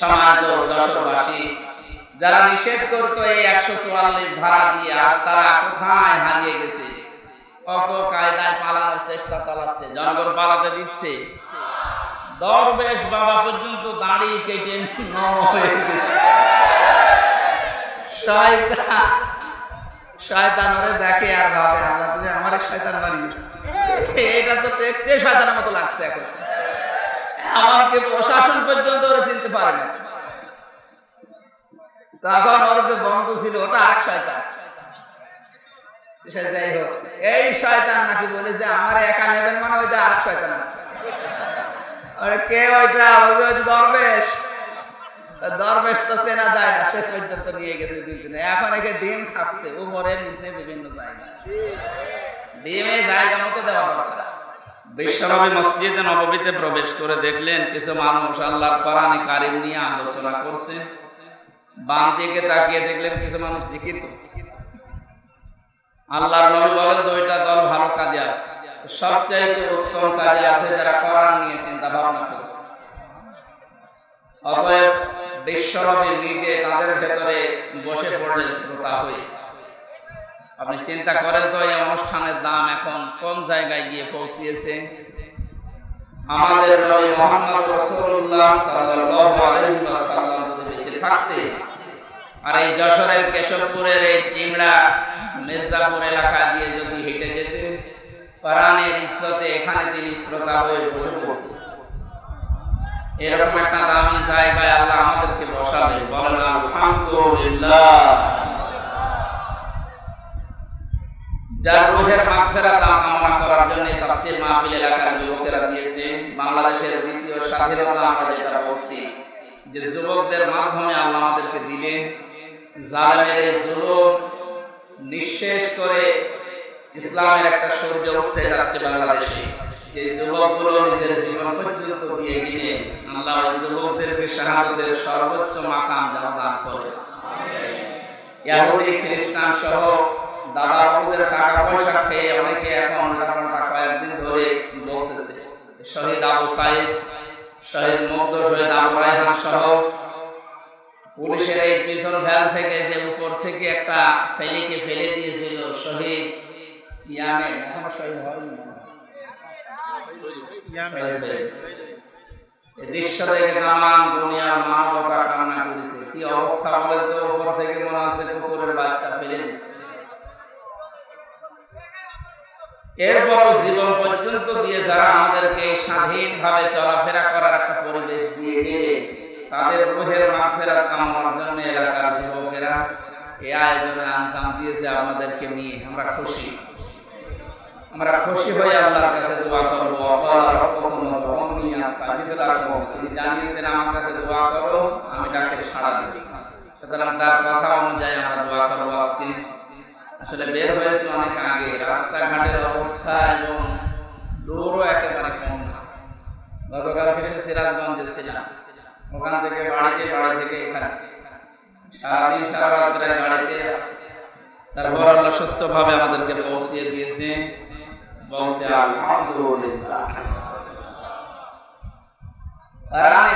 সমাজ ও যশোরবাসী যারা নিষেধ করতো এই একশো চুয়াল্লিশ ধারা দিয়ে আজ তারা কোথায় হারিয়ে গেছে? কত কায়দায় পালানোর চেষ্টা চালাচ্ছে, জনগণ পালাতে দিচ্ছে। দরবেশ বাবা পর্যন্ত দাড়ি কেটে হয়ে গেছে। দেখে আর ভাবে আল্লাহ, তুমি আমার শয়তান বানিয়েছো। এটা তো দেখতে শয়তানের মতো লাগছে এখন। আমাকে প্রশাসন পর্যন্ত ওরা চিনতে পারে না। তখন ওর যে বন্ধু ছিল, ওটা আর শয়তান। সে যাই হোক, এই শয়তান নাকি বলে যে, আমার একা নেবেন মানে ওইটা শয়তান আছে। কে ওইটা? ওই ওই দরবেশ দরবেশ তো চেনা যায় না শেষ পর্যন্ত নিয়ে গেছে দুজনে। এখন একে ডিম খাচ্ছে উপরে নিচে বিভিন্ন জায়গায়। ডিমে জায়গা মতো দেওয়া দরকার। বিশ্বনবী মসজিদে নববীতে প্রবেশ করে দেখলেন কিছু মানুষ আল্লাহর কোরআনে কারিম নিয়ে আলোচনা করছে। বাম দিকে তাকিয়ে দেখলেন কিছু মানুষ জিকির করছে। আল্লাহর নবী বলেন, দুইটা দল ভালো কাজে আছে। সবচাইতে উত্তম কাজে আছে যারা কোরআন নিয়ে চিন্তা ভাবনা করছে। অতএব বিশ্বনবী নিজে তাদের ভেতরে বসে পড়লেন শ্রোতা হয়ে আপনি চিন্তা করেন তো, এই অনুষ্ঠানের দাম এখন কোন জায়গায় গিয়ে পৌঁছিয়েছে? আমাদের নবী মুহাম্মদ রাসূলুল্লাহ সাল্লাল্লাহু আলাইহি ওয়াসাল্লাম থাকতে, আর এই যশোরের কেশবপুরের এই চিমড়া মির্জাপুর এলাকা দিয়ে যদি হেঁটে যেতেন কোরআনের ইজ্জতে এখানে তিনি শ্রোতা হয়ে এরকম একটা দামি জায়গায় আল্লাহ আমাদেরকে বসালেন, বলেন, আলহামদুলিল্লাহ। যার রুহের মাগফিরাত কামনা করার জন্য তাফসীর মাহফিল এলাকার যুবকেরা দিয়েছে। বাংলাদেশের দ্বিতীয় স্বাধীনতা আমরা যেটা বলছি যে যুবকদের মাধ্যমে আল্লাহ আমাদেরকে দিলেন জালেমের জুলুম নিঃশেষ করে ইসলামের একটা সূর্য উঠতে যাচ্ছে বাংলাদেশে। এই যুবকগুলো নিজের জীবন পর্যন্ত দিয়ে গিয়ে আল্লাহ যুবকদেরকে শাহাদতের সর্বোচ্চ মাকাম যেন দান করে। ইয়াহুদি খ্রিস্টান সহ দাদা বাবুদের টাকা পয়সা খেয়ে অনেকে এখন ঘটনাটা কয়েকদিন ধরে বলতেছে। শহীদ আবু সাইদ শহীদ মুগ্ধ শহীদ আবু রায়হান সহ পুলিশের এই পিছন ভ্যাল থেকে যে উপর থেকে একটা ছেলেকে ফেলে দিয়েছিল শহীদ ইয়ামে। এখনও শহীদ হয়নি। দৃশ্য দেখে তামাম দুনিয়ার মানবতা কান্না করেছে। কি অবস্থা বলে তো? উপর থেকে মনে হচ্ছে কুকুরের বাচ্চা ফেলে দিচ্ছে। এরপর জীবন পর্যন্ত দিয়ে যারা আমাদেরকে স্বাধীনভাবে চলাফেরা করার একটা পরিবেশ দিয়ে গেলে, তাদের রোহের মাফেরাত কামনার জন্য এলাকার যুবকেরা এই আয়োজনে আনসাম দিয়েছে আমাদেরকে নিয়ে। আমরা খুশি। আমরা খুশি হয়ে আল্লাহর কাছে দোয়া করব। তিনি জানিয়েছেন, আমার কাছে দোয়া করো, আমি ডাকে সাড়া দেব। সুতরাং তার কথা অনুযায়ী আমরা দোয়া করব আজকে। আসলে বের হয়েছে অনেক আগে। রাস্তাঘাটের অবস্থা এবং দূরও একেবারে কম না। গতকাল এসে সিরাজগঞ্জে ছিলাম। ওখান থেকে বাড়িতে বাড়ি থেকে এখানে। সারাদিন সারা বাড়িতে আছে। তারপর আল্লাহ সুস্থ ভাবে আমাদেরকে পৌঁছিয়ে দিয়েছে। বলছে, আলহামদুলিল্লাহ।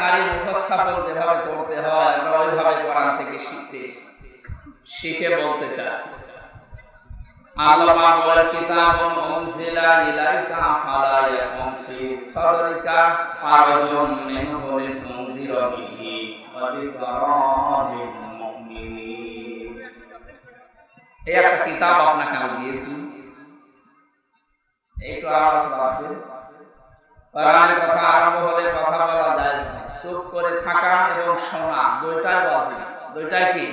কারিম উপস্থাপন যেভাবে করতে হয়, আমরা ওইভাবে থেকে শিখতে শিখে বলতে চাই। আল্লাহ বলে, কিতাবুন উনজিলা ইলাইকা ফালা ইয়াকুন ফি সাদরিকা হারাজুন মিনহু লিতুনদিরা বিহি ওয়া মুমিনিন. এই একটা কিতাব আপনাকে আমি দিয়েছি। একটু আওয়াজ বাড়বে কোরআনের কথা আরম্ভ হলে কথা বলা যায় চুপ করে থাকা এবং শোনা, দুইটাই ওয়াজিব দুইটাই কি?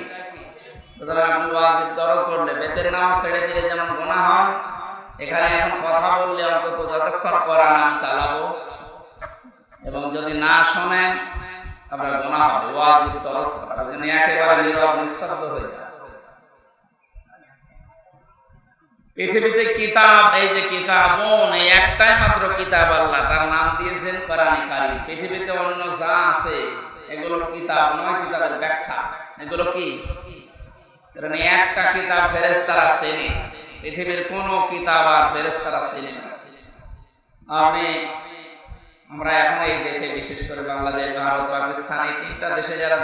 এবং যদি না শোনেন পৃথিবীতে কিতাব, এই যে কিতাবন, এই একটাই মাত্র কিতাব আল্লাহ, তার নাম দিয়েছেন পৃথিবীতে অন্য যা আছে, এগুলো কিতাব নয়, কিতাবের ব্যাখ্যা। এগুলো কি? একটা কিতাব পৃথিবীর আপনি, আমরা এখন দেশে বিশেষ করে বাংলাদেশ দেশে যারা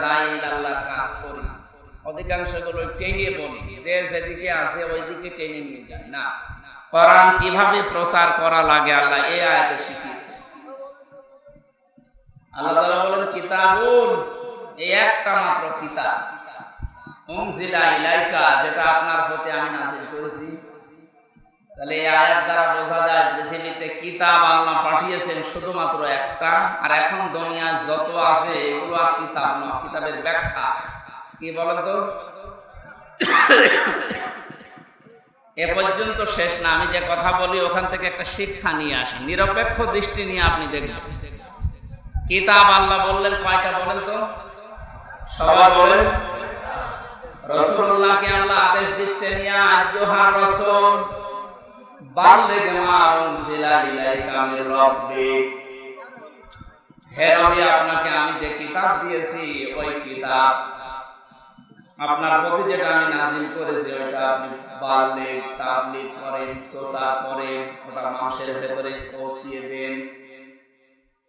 আছে না। কীভাবে প্রচার করা লাগে, আল্লাহ এই আয়াতে শিখিয়েছে। আল্লাহ বলেন এই একটা মাত্র কিতাব। উনজিলা ইলাইকা, যেটা আপনার প্রতি আমি নাযিল করেছি। তাহলে এই আয়াত দ্বারা বোঝা যায় পৃথিবীতে কিতাব আল্লাহ পাঠিয়েছেন শুধুমাত্র একটা, আর এখন দুনিয়া যত আছে এগুলো আর কিতাব কিতাবের ব্যাখ্যা। কি বলেন তো? এ পর্যন্ত শেষ না, আমি যে কথা বলি ওখান থেকে একটা শিক্ষা নিয়ে আসি। নিরপেক্ষ দৃষ্টি নিয়ে আপনি দেখবেন কিতাব আল্লাহ বললেন, কয়টা বলেন তো? সবাই বলেন। রসুল্লাহকে আল্লাহ আদেশ দিচ্ছেন হে আপনাকে আমি যে কিতাব দিয়েছি, ওই কিতাব আপনার প্রতি যেটা আমি করেছি ওটা আপনি বাল্লিগ, তাবলিগ করেন ভেতরে পৌঁছিয়ে দেন।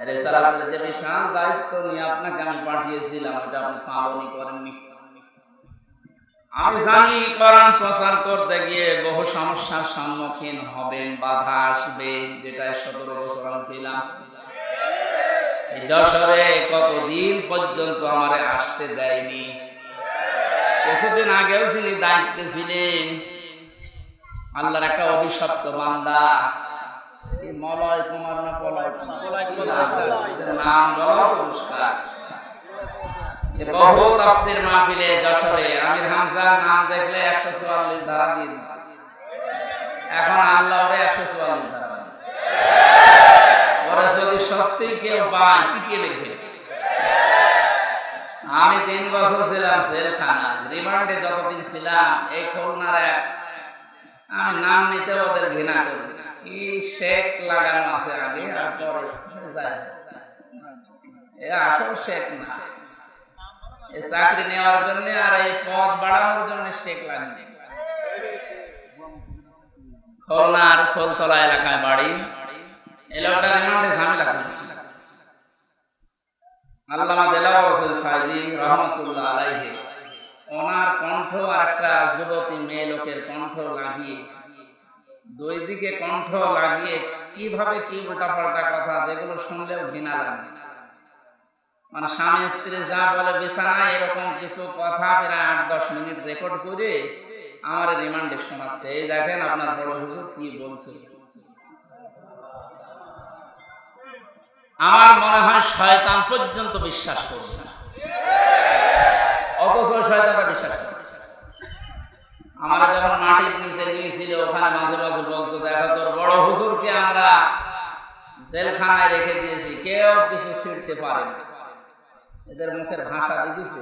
রেসালাতের যে বিশাল দায়িত্ব নিয়ে আপনাকে আমি পাঠিয়েছিলাম আপনি পালনই করেননি। আমি জানি প্রচার করতে গিয়ে বহু সমস্যার সম্মুখীন হবেন, বাধা আসবে, যেটা সতেরো বছর আমি যশোরে কতদিন পর্যন্ত আমারে আসতে দেয়নি? কিছুদিন আগেও যিনি দায়িত্বে ছিলেন, আল্লাহর একটা অভিশপ্ত বান্দা। মলয় কুমার না পলয় নাম বলো পুরস্কার। বহু তাফসীর মাহফিলে যশোরে আমির হামজা নাম দেখলে একশো চুয়াল্লিশ ধারা দিয়ে দিত। এখন আল্লাহ ওরে একশো চুয়াল্লিশ ধারা ওরা যদি সত্যি কেউ পায় আমি তিন বছর ছিলাম জেলখানা রিমান্ডে যতদিন ছিলাম এই খুলনার এক আমি নাম নিতে ওদের ঘৃণা করি কি শেখ লাগানো আছে আর চাকরি নেওয়ার জন্য আর এই পদ বাড়ানোর জন্য শেখ লাগিয়েছে খুলনার ফুলতলা এলাকায় বাড়ি। এই লোকটা রিমান্ডে ঝামেলা করেছিল আল্লামা ওনার কণ্ঠ আর একটা যুবতী মেয়ে লোকের কণ্ঠ লাগিয়ে দুই দিকে কণ্ঠ লাগিয়ে কীভাবে কি উল্টাপাল্টা কথা, যেগুলো শুনলেও ঘৃণা লাগে। মানে স্বামী স্ত্রী যা বলে, বিছানায় এরকম কিছু কথা প্রায় আট দশ মিনিট রেকর্ড করে আমার রিমান্ডে শোনাচ্ছে। এই দেখেন আপনার বড় হুজুর কি বলছে। আমার মনে হয় শয়তান পর্যন্ত বিশ্বাস করবে। ছিঁড়তে পারে না এদের মুখের ভাষা দেখেছে